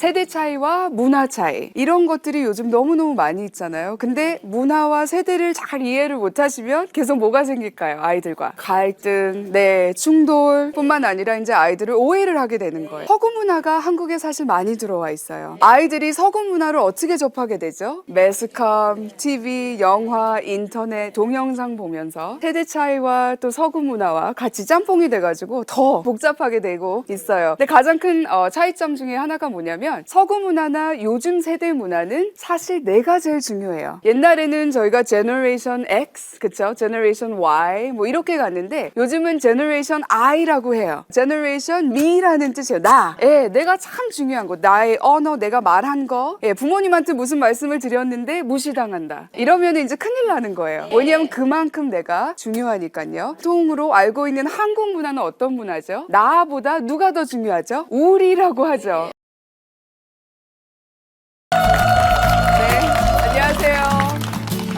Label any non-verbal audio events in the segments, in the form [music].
세대 차이와 문화 차이 이런 것들이 요즘 너무너무 많이 있잖아요. 근데 문화와 세대를 잘 이해를 못 하시면 계속 뭐가 생길까요? 아이들과 갈등, 네, 충돌뿐만 아니라 이제 아이들을 오해를 하게 되는 거예요. 서구 문화가 한국에 사실 많이 들어와 있어요. 아이들이 서구 문화를 어떻게 접하게 되죠? 매스컴, TV, 영화, 인터넷, 동영상 보면서 세대 차이와 또 서구 문화와 같이 짬뽕이 돼 가지고 더 복잡하게 되고 있어요. 근데 가장 큰 어, 차이점 중에 하나가 뭐냐면 서구 문화나 요즘 세대 문화는 사실 내가 제일 중요해요. 옛날에는 저희가 제너레이션 X, 그쵸? 제너레이션 Y 뭐 이렇게 갔는데 요즘은 제너레이션 I라고 해요. 제너레이션 me라는 뜻이에요. 나. 예, 내가 참 중요한 거. 나의 언어, 내가 말한 거. 예, 부모님한테 무슨 말씀을 드렸는데 무시당한다. 이러면 이제 큰일 나는 거예요. 왜냐하면 그만큼 내가 중요하니까요. 통으로 알고 있는 한국 문화는 어떤 문화죠? 나보다 누가 더 중요하죠? 우리라고 하죠.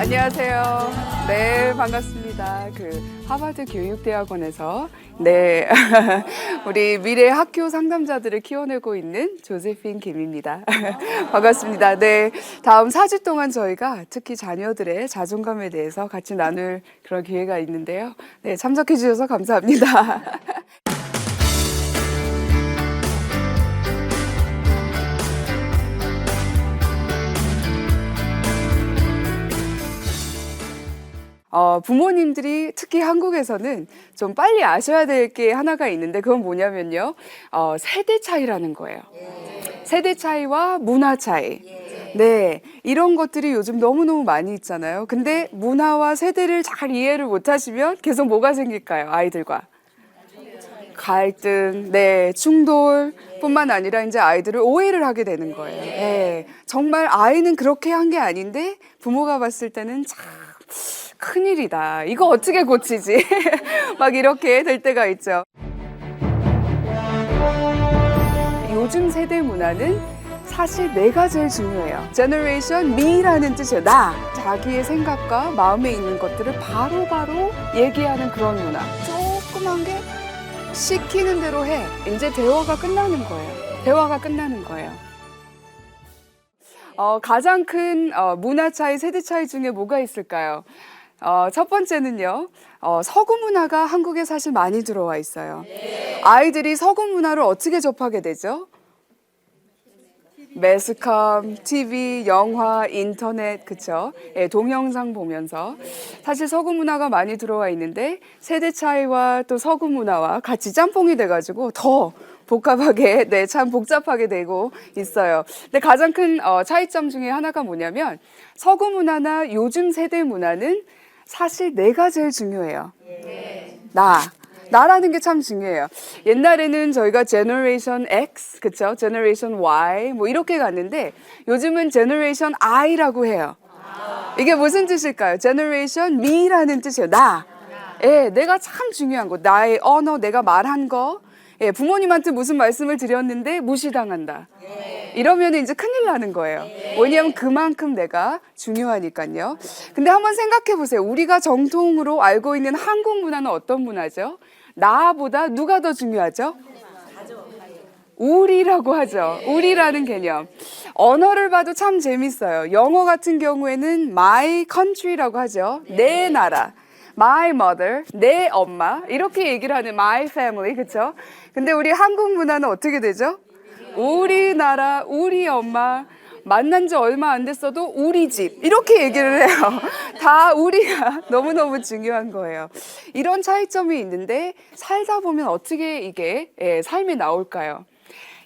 안녕하세요. 네, 반갑습니다. 그 하버드 교육대학원에서 네, [laughs] 우리 미래 학교 상담자들을 키워내고 있는 조세핀 김입니다. [laughs] 반갑습니다. 네, 다음 4주 동안 저희가 특히 자녀들의 자존감에 대해서 같이 나눌 그런 기회가 있는데요. 네, 참석해 주셔서 감사합니다. [laughs] 어, 부모님들이 특히 한국에서는 좀 빨리 아셔야 될 게 하나가 있는데 그건 뭐냐면요. 어, 세대 차이라는 거예요. 세대 차이와 문화 차이. 네. 이런 것들이 요즘 너무너무 많이 있잖아요. 근데 문화와 세대를 잘 이해를 못 하시면 계속 뭐가 생길까요? 아이들과. 갈등, 네, 충돌 뿐만 아니라 이제 아이들을 오해를 하게 되는 거예요. 네. 정말 아이는 그렇게 한 게 아닌데 부모가 봤을 때는 참 큰일이다. 이거 어떻게 고치지? [laughs] 막 이렇게 될 때가 있죠. 요즘 세대 문화는 사실 내가 제일 중요해요. Generation me라는 뜻이에요. 나. 자기의 생각과 마음에 있는 것들을 바로바로 얘기하는 그런 문화. 조그만 게 시키는 대로 해. 이제 대화가 끝나는 거예요. 대화가 끝나는 거예요. 어, 가장 큰 어, 문화 차이, 세대 차이 중에 뭐가 있을까요? 어, 첫 번째는요, 어, 서구 문화가 한국에 사실 많이 들어와 있어요. 아이들이 서구 문화를 어떻게 접하게 되죠? 매스컴, TV, 영화, 인터넷, 그쵸? 예, 동영상 보면서 사실 서구 문화가 많이 들어와 있는데 세대 차이와 또 서구 문화와 같이 짬뽕이 돼가지고 더 복잡하게, [laughs] 네, 참 복잡하게 되고 있어요. 근데 가장 큰 어, 차이점 중에 하나가 뭐냐면 서구 문화나 요즘 세대 문화는 사실 내가 제일 중요해요. 나. 나라는 게 참 중요해요. 옛날에는 저희가 제너레이션 X, 그쵸? 제너레이션 Y, 뭐 이렇게 갔는데 요즘은 제너레이션 I라고 해요. 이게 무슨 뜻일까요? 제너레이션 me라는 뜻이에요. 나. 예, 내가 참 중요한 거. 나의 언어, 내가 말한 거. 예, 부모님한테 무슨 말씀을 드렸는데 무시당한다. 이러면 이제 큰일 나는 거예요. 왜냐하면 그만큼 내가 중요하니까요. 근데 한번 생각해 보세요. 우리가 정통으로 알고 있는 한국 문화는 어떤 문화죠? 나보다 누가 더 중요하죠? 우리라고 하죠. 우리라는 개념. 언어를 봐도 참 재밌어요. 영어 같은 경우에는 my country라고 하죠. 내 나라. My mother, 내 엄마. 이렇게 얘기를 하는 my family. 그쵸? 근데 우리 한국 문화는 어떻게 되죠? 우리나라, 우리 엄마. 만난 지 얼마 안 됐어도 우리 집 이렇게 얘기를 해요. [laughs] 다 우리가 [laughs] 너무너무 중요한 거예요. 이런 차이점이 있는데 살다 보면 어떻게 이게 예, 삶에 나올까요?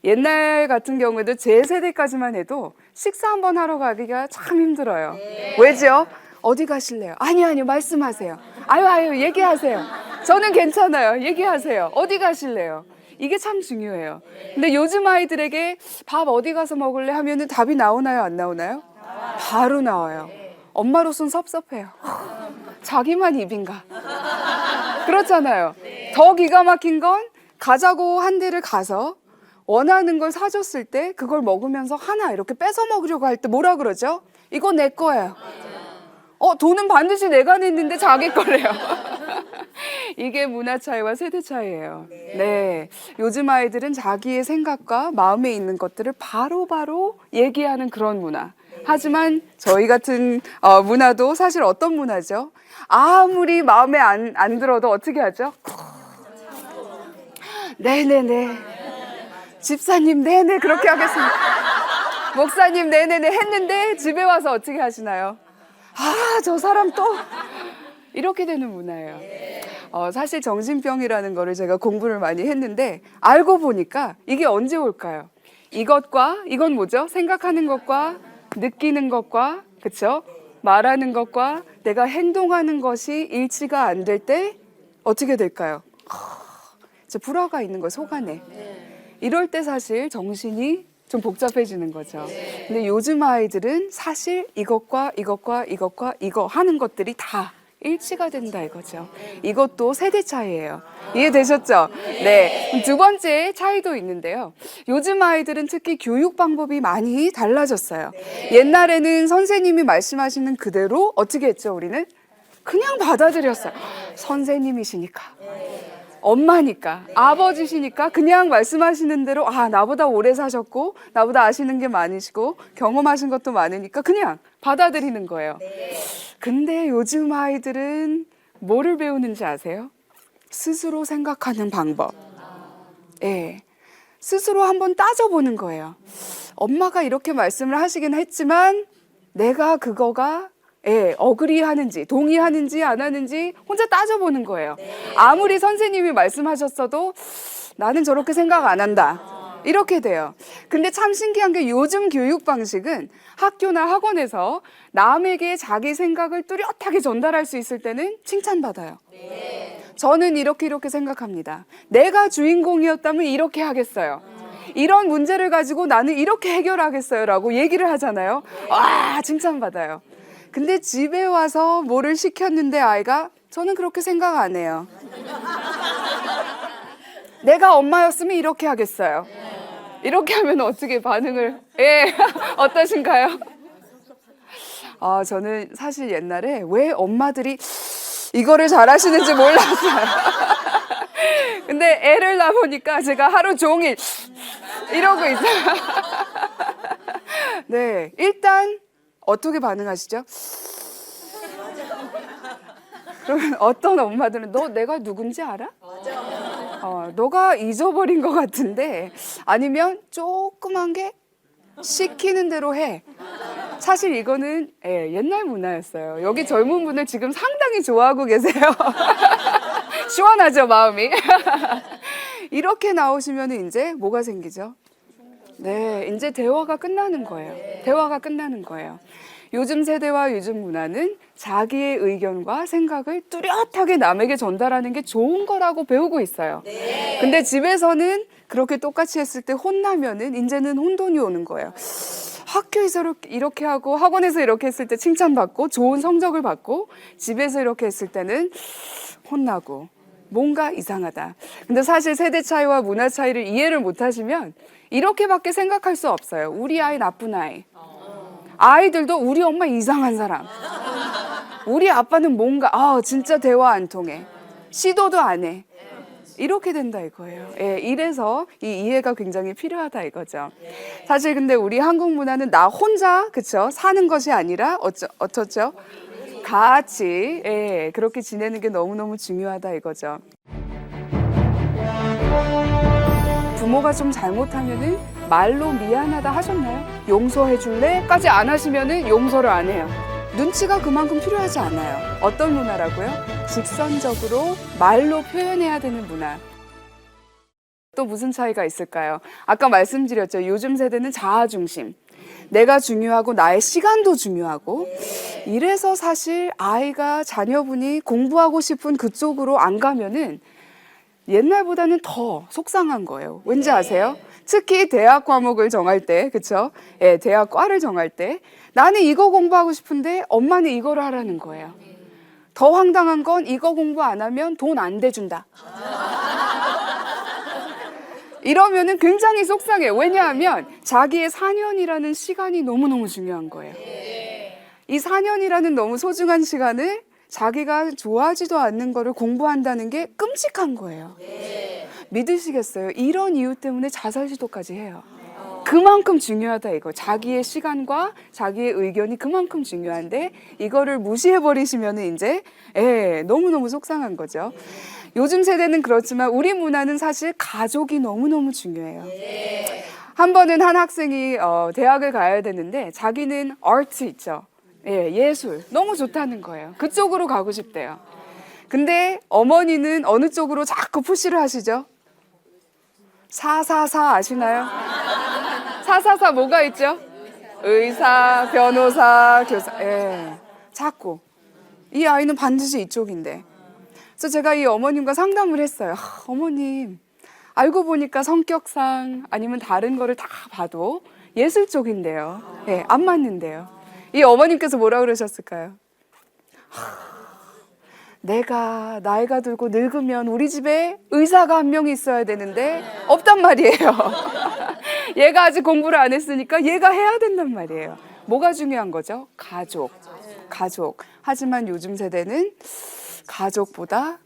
옛날 같은 경우에도 제 세대까지만 해도 식사 한번 하러 가기가 참 힘들어요. 왜죠? 어디 가실래요? 아니요, 아니요, 말씀하세요. 아유, 아유, 얘기하세요. 저는 괜찮아요. 얘기하세요. 어디 가실래요? 이게 참 중요해요. 근데 요즘 아이들에게 밥 어디 가서 먹을래 하면은 답이 나오나요? 안 나오나요? 바로 나와요. 엄마로선 섭섭해요. 자기만 입인가? 그렇잖아요. 더 기가 막힌 건 가자고 한 데를 가서 원하는 걸 사줬을 때 그걸 먹으면서 하나 이렇게 뺏어 먹으려고 할 때 뭐라 그러죠? 이거 내 거예요. 어, 돈은 반드시 내가 냈는데 자기 거래요. [laughs] 이게 문화 차이와 세대 차이예요. 네. 요즘 아이들은 자기의 생각과 마음에 있는 것들을 바로 바로 얘기하는 그런 문화. 하지만 저희 같은 어, 문화도 사실 어떤 문화죠? 아무리 마음에 안, 안 들어도 어떻게 하죠? 네네네. 집사님, 네네, 그렇게 하겠습니다. 목사님, 네네네 했는데 집에 와서 어떻게 하시나요? 아, 저 사람 또 이렇게 되는 문화예요. 어, 사실 정신병이라는 거를 제가 공부를 많이 했는데 알고 보니까 이게 언제 올까요? 이것과 이건 뭐죠? 생각하는 것과 느끼는 것과 그쵸? 말하는 것과 내가 행동하는 것이 일치가 안 될 때 어떻게 될까요? 저 불화가 있는 거예요, 속 안에. 이럴 때 사실 정신이 좀 복잡해지는 거죠. 근데 요즘 아이들은 사실 이것과 이것과 이것과 이거 하는 것들이 다 일치가 된다 이거죠. 이것도 세대 차이예요. 이해되셨죠? 네. 두 번째 차이도 있는데요. 요즘 아이들은 특히 교육 방법이 많이 달라졌어요. 옛날에는 선생님이 말씀하시는 그대로 어떻게 했죠, 우리는? 그냥 받아들였어요. 선생님이시니까. 엄마니까 아버지시니까 그냥 말씀하시는 대로 아 나보다 오래 사셨고 나보다 아시는 게 많으시고 경험하신 것도 많으니까 그냥 받아들이는 거예요. 근데 요즘 아이들은 뭐를 배우는지 아세요? 스스로 생각하는 방법. 예. 스스로 한번 따져보는 거예요. 엄마가 이렇게 말씀을 하시긴 했지만 내가 그거가 예, 어그리 하는지, 동의하는지, 안 하는지 혼자 따져보는 거예요. 아무리 선생님이 말씀하셨어도 나는 저렇게 생각 안 한다. 이렇게 돼요. 근데 참 신기한 게 요즘 교육 방식은 학교나 학원에서 남에게 자기 생각을 뚜렷하게 전달할 수 있을 때는 칭찬받아요. 저는 이렇게 이렇게 생각합니다. 내가 주인공이었다면 이렇게 하겠어요. 이런 문제를 가지고 나는 이렇게 해결하겠어요라고 얘기를 하잖아요. 와, 칭찬받아요. 근데 집에 와서 뭐를 시켰는데 아이가 저는 그렇게 생각 안 해요. 내가 엄마였으면 이렇게 하겠어요. 이렇게 하면 어떻게 반응을 예 [laughs] 어떠신가요? 아 저는 사실 옛날에 왜 엄마들이 이거를 잘하시는지 몰랐어요. [laughs] 근데 애를 낳아보니까 제가 하루 종일 이러고 있어요. [laughs] 네 일단 어떻게 반응하시죠? 그러면 어떤 엄마들은 너 내가 누군지 알아? 어, 너가 잊어버린 것 같은데 아니면 조그만 게 시키는 대로 해. 사실 이거는 예, 옛날 문화였어요. 여기 젊은 분들 지금 상당히 좋아하고 계세요. [laughs] 시원하죠 마음이. [laughs] 이렇게 나오시면 이제 뭐가 생기죠? 네, 이제 대화가 끝나는 거예요. 대화가 끝나는 거예요. 요즘 세대와 요즘 문화는 자기의 의견과 생각을 뚜렷하게 남에게 전달하는 게 좋은 거라고 배우고 있어요. 근데 집에서는 그렇게 똑같이 했을 때 혼나면은 이제는 혼돈이 오는 거예요. 학교에서 이렇게- 이렇게 하고 학원에서 이렇게 했을 때 칭찬받고 좋은 성적을 받고 집에서 이렇게 했을 때는 혼나고 뭔가 이상하다. 근데 사실 세대 차이와 문화 차이를 이해를 못 하시면 이렇게밖에 생각할 수 없어요. 우리 아이 나쁜 아이. 아이들도 우리 엄마 이상한 사람. 우리 아빠는 뭔가 아 진짜 대화 안 통해. 시도도 안 해. 이렇게 된다 이거예요. 예, 이래서 이 이해가 굉장히 필요하다 이거죠. 사실 근데 우리 한국 문화는 나 혼자 그쵸 사는 것이 아니라 어쩌 어떻죠? 같이 예, 그렇게 지내는 게 너무 너무 중요하다 이거죠. 부모가 좀 잘못하면은 말로 미안하다 하셨나요? 용서해 줄래?까지 안 하시면은 용서를 안 해요. 눈치가 그만큼 필요하지 않아요. 어떤 문화라고요? 직선적으로 말로 표현해야 되는 문화. 또 무슨 차이가 있을까요? 아까 말씀드렸죠. 요즘 세대는 자아 중심. 내가 중요하고 나의 시간도 중요하고 이래서 사실 아이가 자녀분이 공부하고 싶은 그쪽으로 안 가면은 옛날보다는 더 속상한 거예요. 왠지 아세요? 특히 대학 과목을 정할 때, 그쵸? 예, 대학 과를 정할 때, 나는 이거 공부하고 싶은데 엄마는 이거를 하라는 거예요. 더 황당한 건 이거 공부 안 하면 돈 안 대준다. 이러면은 굉장히 속상해요. 왜냐하면 자기의 4년이라는 시간이 너무너무 중요한 거예요. 이 4년이라는 너무 소중한 시간을 자기가 좋아하지도 않는 거를 공부한다는 게 끔찍한 거예요. 믿으시겠어요? 이런 이유 때문에 자살 시도까지 해요. 그만큼 중요하다 이거. 자기의 시간과 자기의 의견이 그만큼 중요한데 이거를 무시해 버리시면은 이제 예, 너무너무 속상한 거죠. 요즘 세대는 그렇지만 우리 문화는 사실 가족이 너무너무 중요해요. 한 번은 한 학생이 어, 대학을 가야 되는데 자기는 아트 있죠. 예, 예술 너무 좋다는 거예요. 그쪽으로 가고 싶대요. 근데 어머니는 어느 쪽으로 자꾸 푸시를 하시죠? 사사사 아시나요? 사사사 뭐가 있죠? 의사, 변호사, 교사. 예. 자꾸 이 아이는 반드시 이쪽인데. 그래서 제가 이 어머님과 상담을 했어요. 아, 어머님, 알고 보니까 성격상 아니면 다른 거를 다 봐도 예술 쪽인데요. 예, 안 맞는데요. 이 어머님께서 뭐라 그러셨을까요? 하, 내가 나이가 들고 늙으면 우리 집에 의사가 한명 있어야 되는데 없단 말이에요. [laughs] 얘가 아직 공부를 안 했으니까 얘가 해야 된단 말이에요. 뭐가 중요한 거죠? 가족. 가족. 하지만 요즘 세대는 가족보다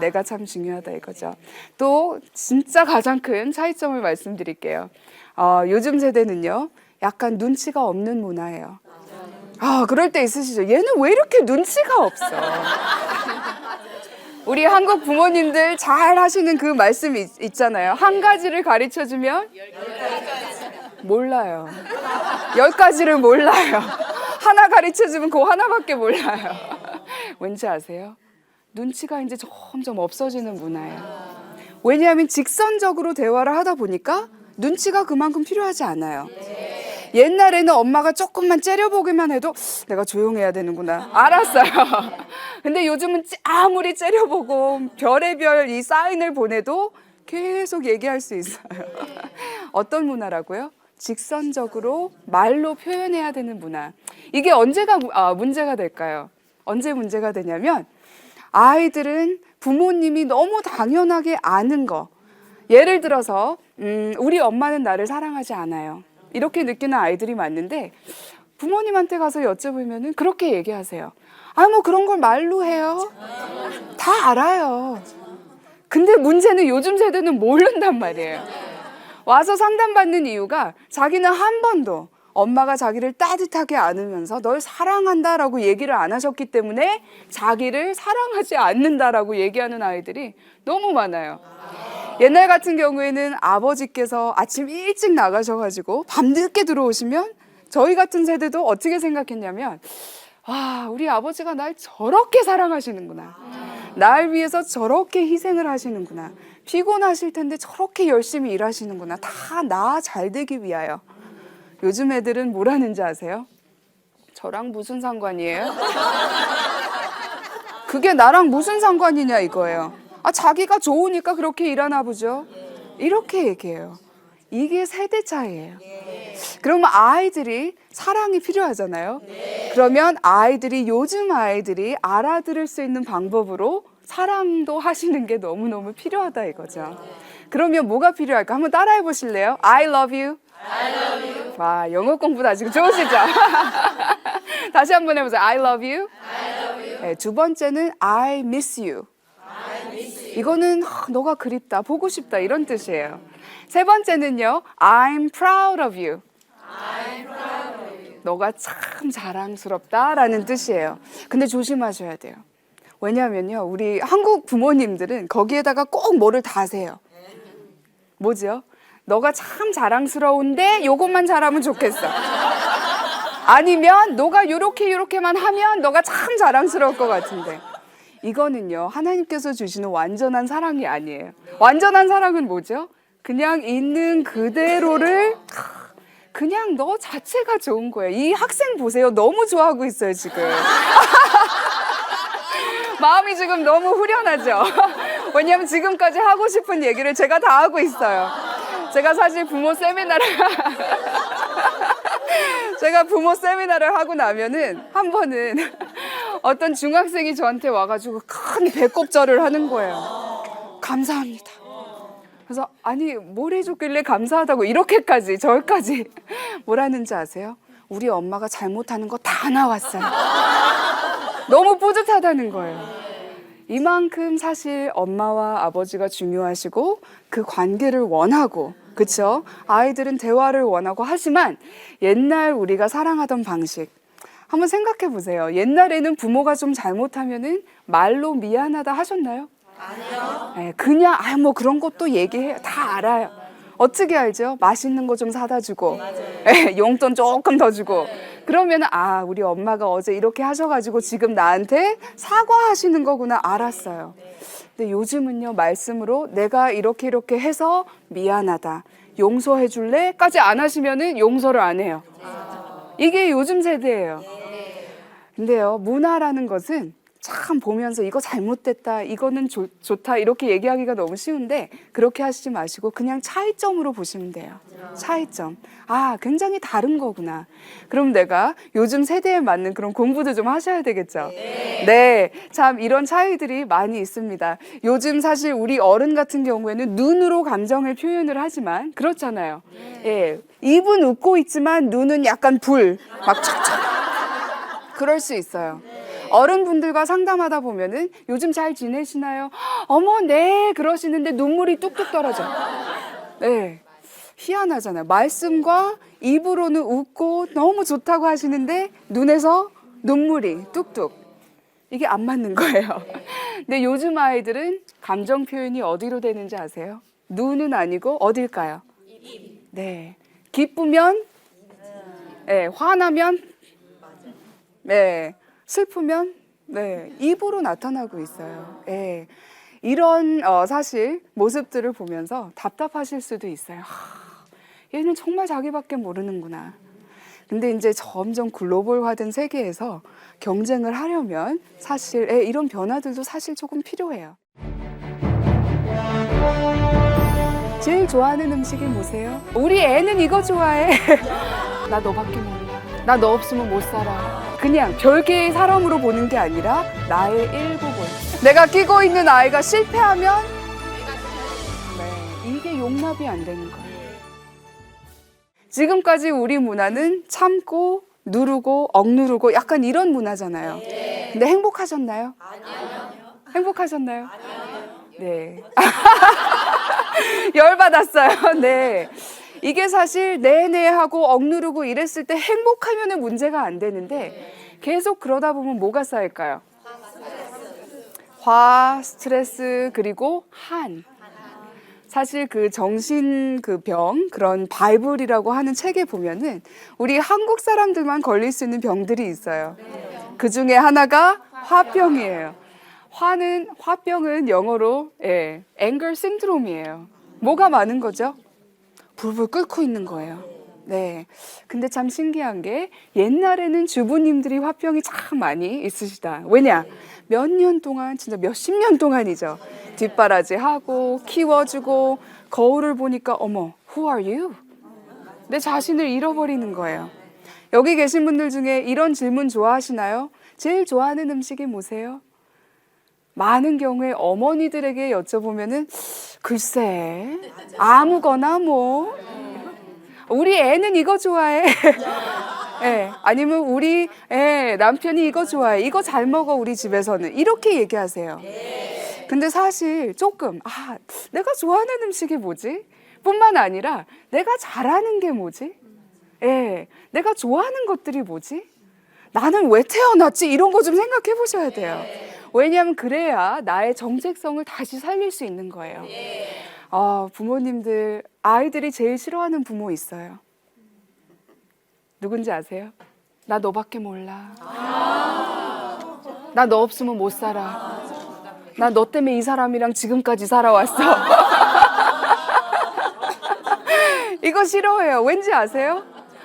내가 참 중요하다 이거죠. 또 진짜 가장 큰 차이점을 말씀드릴게요. 어, 요즘 세대는요, 약간 눈치가 없는 문화예요. 아, 그럴 때 있으시죠? 얘는 왜 이렇게 눈치가 없어? [laughs] 우리 한국 부모님들 잘 하시는 그 말씀이 있, 있잖아요. 한 가지를 가르쳐 주면 몰라요. 열 가지를 몰라요. 하나 가르쳐 주면 그 하나밖에 몰라요. 왠지 아세요? 눈치가 이제 점점 없어지는 문화예요. 왜냐하면 직선적으로 대화를 하다 보니까 눈치가 그만큼 필요하지 않아요. 옛날에는 엄마가 조금만 째려보기만 해도 내가 조용해야 되는구나. 알았어요. [laughs] 근데 요즘은 찌- 아무리 째려보고 별의별 이 사인을 보내도 계속 얘기할 수 있어요. [laughs] 어떤 문화라고요? 직선적으로 말로 표현해야 되는 문화. 이게 언제가 무- 아, 문제가 될까요? 언제 문제가 되냐면 아이들은 부모님이 너무 당연하게 아는 거. 예를 들어서 음, 우리 엄마는 나를 사랑하지 않아요. 이렇게 느끼는 아이들이 많은데 부모님한테 가서 여쭤보면은 그렇게 얘기하세요. 아, 뭐 그런 걸 말로 해요. 다 알아요. 근데 문제는 요즘 세대는 모른단 말이에요. 와서 상담받는 이유가 자기는 한 번도 엄마가 자기를 따뜻하게 안으면서 널 사랑한다라고 얘기를 안 하셨기 때문에 자기를 사랑하지 않는다라고 얘기하는 아이들이 너무 많아요. 옛날 같은 경우에는 아버지께서 아침 일찍 나가셔가지고 밤늦게 들어오시면 저희 같은 세대도 어떻게 생각했냐면 와 우리 아버지가 날 저렇게 사랑하시는구나. 날 위해서 저렇게 희생을 하시는구나. 피곤하실 텐데 저렇게 열심히 일하시는구나. 다 나 잘 되기 위하여 요즘 애들은 뭘 하는지 아세요? 저랑 무슨 상관이에요? 그게 나랑 무슨 상관이냐 이거예요. 아, 자기가 좋으니까 그렇게 일하나 보죠. 이렇게 얘기해요. 이게 세대 차이예요. 그러면 아이들이 사랑이 필요하잖아요. 그러면 아이들이 요즘 아이들이 알아들을 수 있는 방법으로 사랑도 하시는 게 너무너무 필요하다 이거죠. 그러면 뭐가 필요할까? 한번 따라해 보실래요? I love you. 와, 영어 공부도 아직 좋으시죠? [laughs] 다시 한번 해보세요. I love you. 네, 두 번째는 I miss you. 이거는 하, 너가 그립다, 보고 싶다 이런 뜻이에요. 세 번째는요, I'm proud of you. 너가 참 자랑스럽다라는 뜻이에요. 근데 조심하셔야 돼요. 왜냐하면요, 우리 한국 부모님들은 거기에다가 꼭 뭐를 다세요. 뭐죠? 너가 참 자랑스러운데 요것만 잘하면 좋겠어. 아니면 너가 요렇게 요렇게만 하면 너가 참 자랑스러울 것 같은데. 이거는요, 하나님께서 주시는 완전한 사랑이 아니에요. 완전한 사랑은 뭐죠? 그냥 있는 그대로를 그냥 너 자체가 좋은 거예요. 이 학생 보세요. 너무 좋아하고 있어요, 지금. [laughs] 마음이 지금 너무 후련하죠? [laughs] 왜냐면 지금까지 하고 싶은 얘기를 제가 다 하고 있어요. 제가 사실 부모 세미나를 [laughs] 제가 부모 세미나를 하고 나면은 한 번은 어떤 중학생이 저한테 와가지고 큰 배꼽절을 하는 거예요. 감사합니다. 그래서 아니 뭘 해줬길래 감사하다고 이렇게까지 저기까지 뭐라는지 아세요? 우리 엄마가 잘못하는 거 다 나왔어요. 너무 뿌듯하다는 거예요. 이만큼 사실 엄마와 아버지가 중요하시고 그 관계를 원하고 그쵸? 아이들은 대화를 원하고 하지만 옛날 우리가 사랑하던 방식 한번 생각해 보세요. 옛날에는 부모가 좀 잘못하면은 말로 미안하다 하셨나요? 아니요. 그냥 아 뭐 그런 것도 얘기해요. 다 알아요. 어떻게 알죠? 맛있는 거 좀 사다 주고 예, 용돈 조금 더 주고 그러면 아 우리 엄마가 어제 이렇게 하셔가지고 지금 나한테 사과하시는 거구나 알았어요. 근데 요즘은요 말씀으로 내가 이렇게 이렇게 해서 미안하다 용서해 줄래 까지 안 하시면은 용서를 안 해요. 이게 요즘 세대예요. 근데요 문화라는 것은 참 보면서 이거 잘못됐다, 이거는 좋, 좋다 이렇게 얘기하기가 너무 쉬운데 그렇게 하시지 마시고 그냥 차이점으로 보시면 돼요. 차이점. 아, 굉장히 다른 거구나. 그럼 내가 요즘 세대에 맞는 그런 공부도 좀 하셔야 되겠죠. 네. 참 이런 차이들이 많이 있습니다. 요즘 사실 우리 어른 같은 경우에는 눈으로 감정을 표현을 하지만 그렇잖아요. 예. 입은 웃고 있지만 눈은 약간 불, 막 척척. 그럴 수 있어요. 어른분들과 상담하다 보면은 요즘 잘 지내시나요? 어머, 네, 그러시는데 눈물이 뚝뚝 떨어져. 네. 희한하잖아요. 말씀과 입으로는 웃고 너무 좋다고 하시는데 눈에서 눈물이 뚝뚝. 이게 안 맞는 거예요. 근데 요즘 아이들은 감정 표현이 어디로 되는지 아세요? 눈은 아니고 어딜까요? 네. 기쁘면, 네, 화나면, 네. 슬프면 네, 입으로 나타나고 있어요. 예. 이런 어, 사실 모습들을 보면서 답답하실 수도 있어요. 하, 얘는 정말 자기밖에 모르는구나. 근데 이제 점점 글로벌화된 세계에서 경쟁을 하려면 사실 예, 이런 변화들도 사실 조금 필요해요. 제일 좋아하는 음식이 뭐세요? 우리 애는 이거 좋아해. [laughs] 나 너밖에 몰라. 나 너 없으면 못 살아. 그냥 별개의 사람으로 보는 게 아니라 나의 일부분. 내가 끼고 있는 아이가 실패하면 네, 이게 용납이 안 되는 거예요. 지금까지 우리 문화는 참고 누르고 억누르고 약간 이런 문화잖아요. 근데 행복하셨나요? 아니요. 행복하셨나요? 아니요. 네. [laughs] 열받았어요. 네. 이게 사실 내내 하고 억누르고 이랬을 때 행복하면 문제가 안 되는데 계속 그러다 보면 뭐가 쌓일까요? 화, 스트레스, 그리고 한. 사실 그 정신 그 병, 그런 바이블이라고 하는 책에 보면은 우리 한국 사람들만 걸릴 수 있는 병들이 있어요. 그 중에 하나가 화병이에요. 화는, 화병은 영어로, 예, anger syndrome이에요. 뭐가 많은 거죠? 불불 끓고 있는 거예요. 네. 근데 참 신기한 게 옛날에는 주부님들이 화병이 참 많이 있으시다. 왜냐? 몇 년 동안, 진짜 몇십 년 동안이죠. 뒷바라지 하고, 키워주고, 거울을 보니까, 어머, who are you? 내 자신을 잃어버리는 거예요. 여기 계신 분들 중에 이런 질문 좋아하시나요? 제일 좋아하는 음식이 뭐세요? 많은 경우에 어머니들에게 여쭤보면은 글쎄 아무거나 뭐 우리 애는 이거 좋아해. [laughs] 예, 아니면 우리 애, 남편이 이거 좋아해. 이거 잘 먹어 우리 집에서는 이렇게 얘기하세요. 근데 사실 조금 아 내가 좋아하는 음식이 뭐지? 뿐만 아니라 내가 잘하는 게 뭐지? 예, 내가 좋아하는 것들이 뭐지? 나는 왜 태어났지? 이런 거 좀 생각해 보셔야 돼요. 왜냐하면 그래야 나의 정체성을 다시 살릴 수 있는 거예요. 아, 부모님들, 아이들이 제일 싫어하는 부모 있어요. 누군지 아세요? 나 너밖에 몰라. 나 너 없으면 못 살아. 나 너 때문에 이 사람이랑 지금까지 살아왔어. [laughs] 이거 싫어해요. 왠지 아세요?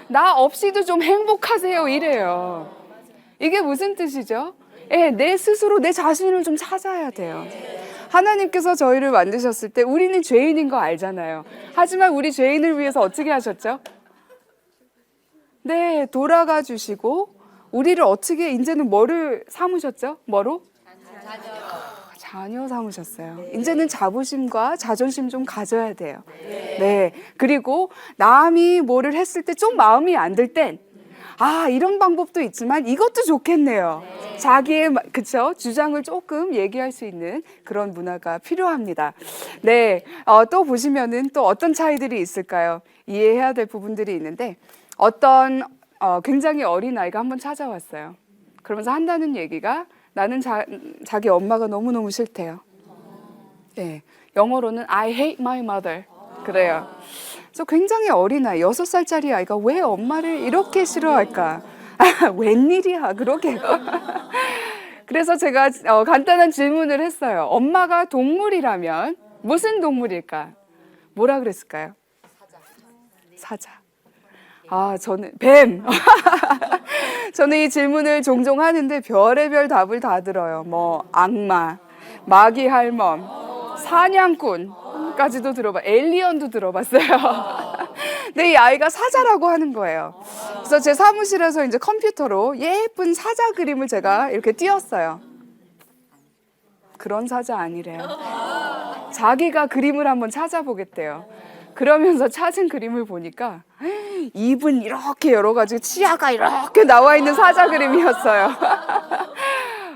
나 없이도 좀 행복하세요. 이래요. 이게 무슨 뜻이죠? 예, 내 스스로 내 자신을 좀 찾아야 돼요. 하나님께서 저희를 만드셨을 때 우리는 죄인인 거 알잖아요. 하지만 우리 죄인을 위해서 어떻게 하셨죠? 네, 돌아가 주시고 우리를 어떻게 이제는 뭐를 삼으셨죠? 뭐로? 자녀 삼으셨어요. 이제는 자부심과 자존심 좀 가져야 돼요. 네. 그리고 남이 뭐를 했을 때 좀 마음이 안 들 땐 아, 이런 방법도 있지만 이것도 좋겠네요. 자기의 마- 그쵸 주장을 조금 얘기할 수 있는 그런 문화가 필요합니다. 네, 어, 또 보시면은 또 어떤 차이들이 있을까요? 이해해야 될 부분들이 있는데 어떤 어, 굉장히 어린 아이가 한번 찾아왔어요. 그러면서 한다는 얘기가 나는 자, 자기 엄마가 너무 너무 싫대요. 예, 영어로는 I hate my mother 그래요. 그래서 굉장히 어린 아이, 여섯 살짜리 아이가 왜 엄마를 이렇게 싫어할까? [laughs] 웬일이야, 그러게. [laughs] 그래서 제가 어, 간단한 질문을 했어요. 엄마가 동물이라면 무슨 동물일까? 뭐라 그랬을까요? 사자. 아, 저는 뱀. [laughs] 저는 이 질문을 종종 하는데 별의별 답을 다 들어요. 뭐 악마, 마귀 할멈, 사냥꾼 까지도 들어봐. 에일리언도 들어봤어요. 근데 [laughs] 이 아이가 사자라고 하는 거예요. 그래서 제 사무실에서 이제 컴퓨터로 예쁜 사자 그림을 제가 이렇게 띄웠어요. 그런 사자 아니래요. 자기가 그림을 한번 찾아보겠대요. 그러면서 찾은 그림을 보니까 입은 이렇게 열어가지고 치아가 이렇게 나와 있는 사자 그림이었어요. [laughs]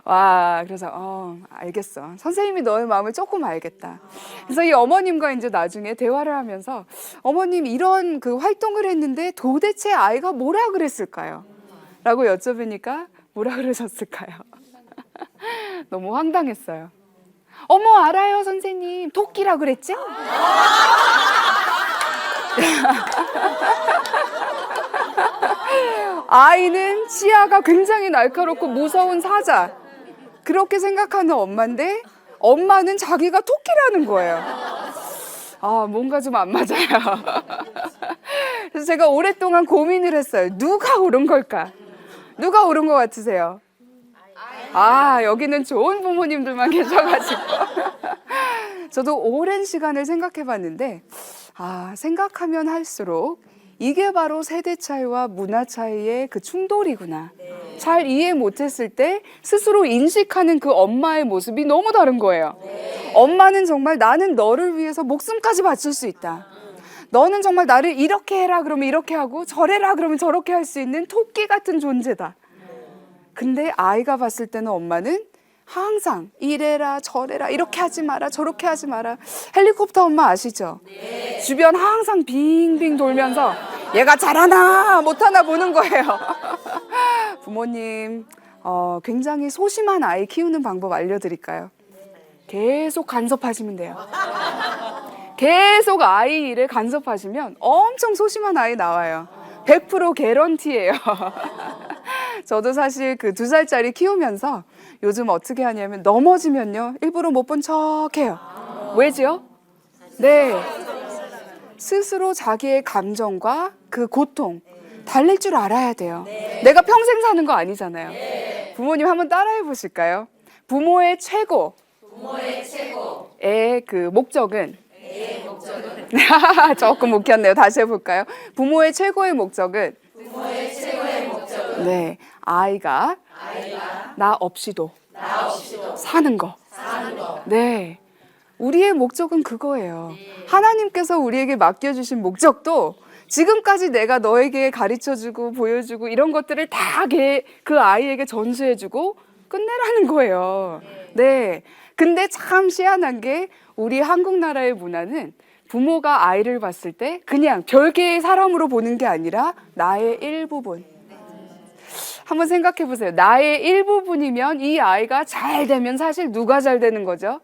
와, 그래서 어, 알겠어. 선생님이 너의 마음을 조금 알겠다. 그래서 이 어머님과 이제 나중에 대화를 하면서 어머님 이런 그 활동을 했는데 도대체 아이가 뭐라 그랬을까요? 라고 여쭤보니까 뭐라 그러셨을까요? [laughs] 너무 황당했어요. 어머 알아요 선생님 토끼라 그랬죠? [laughs] 아이는 치아가 굉장히 날카롭고 무서운 사자 그렇게 생각하는 엄마인데 엄마는 자기가 토끼라는 거예요. 아 뭔가 좀 안 맞아요. [laughs] 그래서 제가 오랫동안 고민을 했어요. 누가 옳은 걸까? 누가 옳은 것 같으세요? 아, 여기는 좋은 부모님들만 [laughs] 계셔가지고. 저도 오랜 시간을 생각해 봤는데, 아, 생각하면 할수록 이게 바로 세대 차이와 문화 차이의 그 충돌이구나. 잘 이해 못했을 때 스스로 인식하는 그 엄마의 모습이 너무 다른 거예요. 엄마는 정말 나는 너를 위해서 목숨까지 바칠 수 있다. 너는 정말 나를 이렇게 해라 그러면 이렇게 하고 저래라 그러면 저렇게 할 수 있는 토끼 같은 존재다. 근데 아이가 봤을 때는 엄마는 항상 이래라 저래라 이렇게 하지 마라 저렇게 하지 마라 헬리콥터 엄마 아시죠? 주변 항상 빙빙 돌면서 얘가 잘하나 못하나 보는 거예요. [laughs] 부모님 어, 굉장히 소심한 아이 키우는 방법 알려드릴까요? 계속 간섭하시면 돼요. 계속 아이 일을 간섭하시면 엄청 소심한 아이 나와요. 100% 개런티예요. [laughs] 저도 사실 그 두 살짜리 키우면서 요즘 어떻게 하냐면 넘어지면요 일부러 못 본 척해요. 왜지요? 네. 스스로 자기의 감정과 그 고통 달랠 줄 알아야 돼요. 내가 평생 사는 거 아니잖아요. 부모님 한번 따라해 보실까요? 부모의 최고. 의그 목적은 [laughs] 조금 웃겼네요. 다시 해볼까요? 부모의 최고의 목적은 네 아이가, 나 없이도, 사는 거. 네. 우리의 목적은 그거예요. 하나님께서 우리에게 맡겨주신 목적도 지금까지 내가 너에게 가르쳐주고 보여주고 이런 것들을 다 그 아이에게 전수해주고 끝내라는 거예요. 네. 근데 참 희한한 게 우리 한국 나라의 문화는 부모가 아이를 봤을 때 그냥 별개의 사람으로 보는 게 아니라 나의 일부분. 한번 생각해 보세요. 나의 일부분이면 이 아이가 잘 되면 사실 누가 잘 되는 거죠?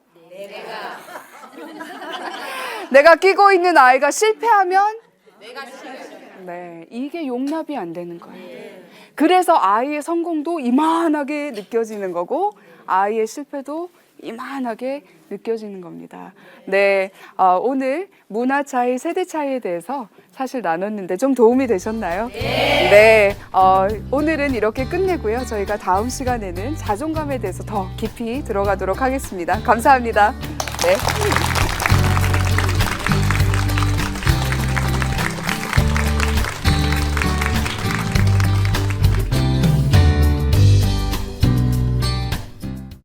내가 끼고 있는 아이가 실패하면 네, 이게 용납이 안 되는 거예요. 그래서 아이의 성공도 이만하게 느껴지는 거고 아이의 실패도 이만하게 느껴지는 겁니다. 네, 어, 오늘 문화 차이, 세대 차이에 대해서 사실 나눴는데 좀 도움이 되셨나요? 네. 어, 오늘은 이렇게 끝내고요. 저희가 다음 시간에는 자존감에 대해서 더 깊이 들어가도록 하겠습니다. 감사합니다. 네.